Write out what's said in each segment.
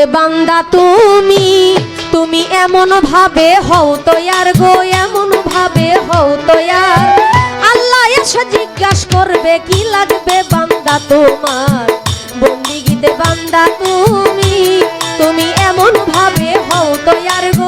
বন্দিগিতে বান্দা তুমি তুমি এমন ভাবে হও তৈয়ার গো, এমন ভাবে হও তৈয়ার আল্লাহ এসে জিজ্ঞাসা করবে, কি লাগবে বান্দা তোমার? বন্দিগিতে বান্দা তুমি তুমি এমন ভাবে হও তৈয়ার গো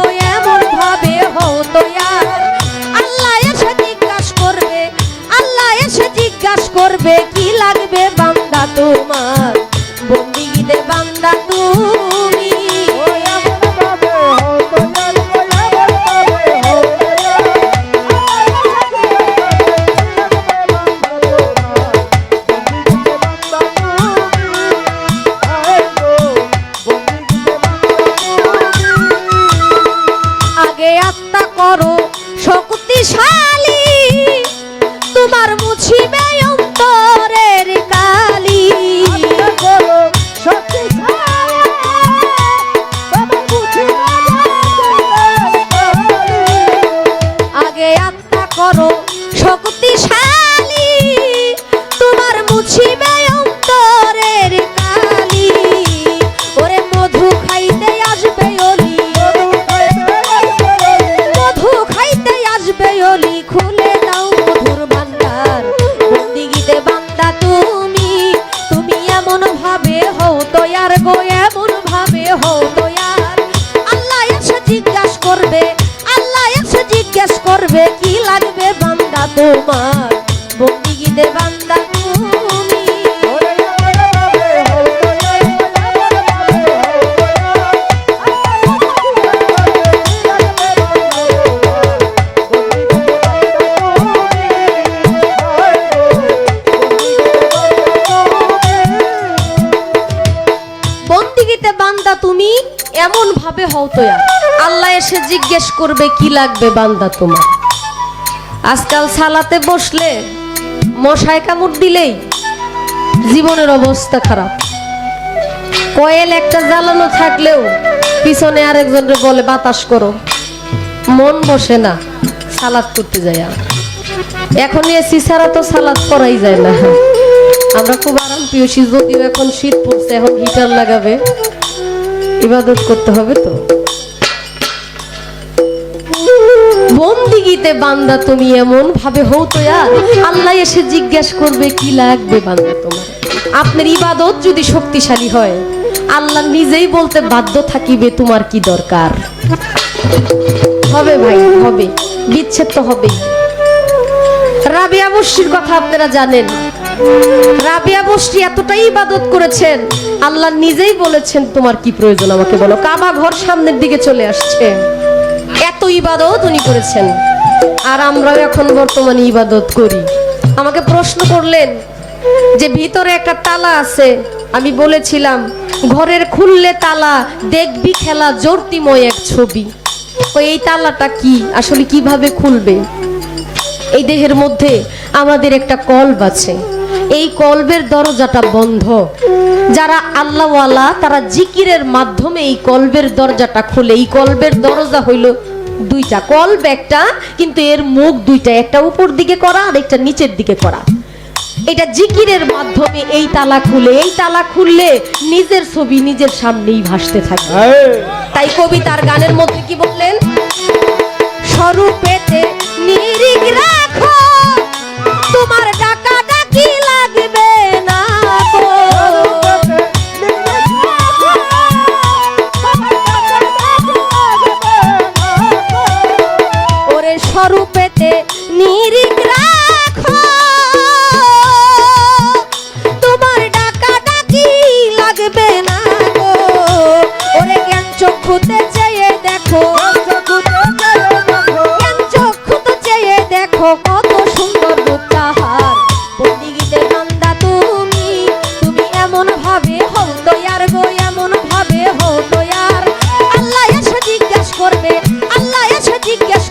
আসবে অলি খুলে দাও এমন ভাবে হও তৈয়ার আল্লাহ এসে জিজ্ঞেস করবে, কি লাগবে বান্দা তোমার? আজকাল সালাতে বসলে মশায় কামড় দিলেই জীবনের অবস্থা খারাপ। কয়েল একটা জ্বালানো থাকলেও পিছনে আরেকজনকে বলে, বাতাস করো। মন বসে না, সালাদ করতে যাই এখন এসি ছাড়া তো সালাদ করাই যায় না। আমরা খুব আরাম পিয়সি যদিও এখন শীত পড়ছে, এখন হিটার লাগাবে। ইবাদত করতে হবে তো? বন্দিগিতে বান্দা তুমি এমন ভাবে হও তো আর আল্লাহ এসে জিজ্ঞেস করবে, কি লাগবে বান্দা তোমার? আপনার ইবাদত যদি শক্তিশালী হয়, আল্লাহ নিজেই বলতে বাধ্য থাকিবে, তোমার কি দরকার? হবে ভাই, হবে। বিচ্ছেদ তো হবেই। রাবিয়া বস্তির কথা আপনারা জানেন। রাবিয়া বস্তি এতটাই ইবাদত করেছেন, আল্লাহ নিজেই বলেছেন, তোমার কি প্রয়োজন আমাকে বলো? কাবা ঘর সামনের দিকে চলে আসছে। এত ইবাদত উনি করেছেন। আর আমরাও এখন বর্তমানে ইবাদত করি। আমাকে প্রশ্ন করলেন যে ভিতরে একটা তালা আছে, আমি বলেছিলাম, ঘরের খুললে তালা, দেখবি খেলা, জর্তিময় এক ছবি। তো এই তালাটা কি? আসলে কীভাবে খুলবে? এই দেহের মধ্যে আমাদের একটা কল্ব আছে। এই কল্বের দরজাটা বন্ধ। যারা আল্লাহওয়ালা তারা জিকিরের মাধ্যমে এই কল্বের দরজাটা খুলে। এই কল্বের দরজা হইল দুইটা। কল্ব একটা কিন্তু এর মুখ দুইটা। একটা উপর দিকে করা আর একটা নিচের দিকে করা। এটা জিকিরের মাধ্যমে এই তালা খুলে। এই তালা খুললে নিজের ছবি নিজের সামনেই ভাসতে থাকে। তাই কবি তার গানের মধ্যে কি বললেন? স্বরূপেতে নিরিখ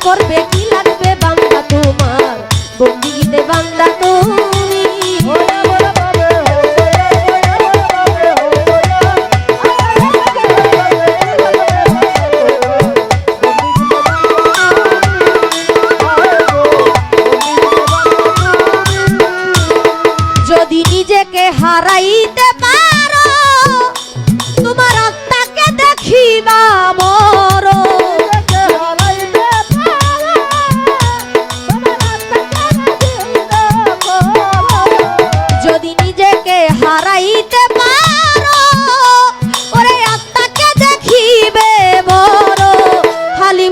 করবে কি লাগবে বান্দা তোমার? বন্দিগিতে বান্দা তুমি। যদি নিজেকে হারাইতে পারো, তোমার আত্মাকে দেখিবা।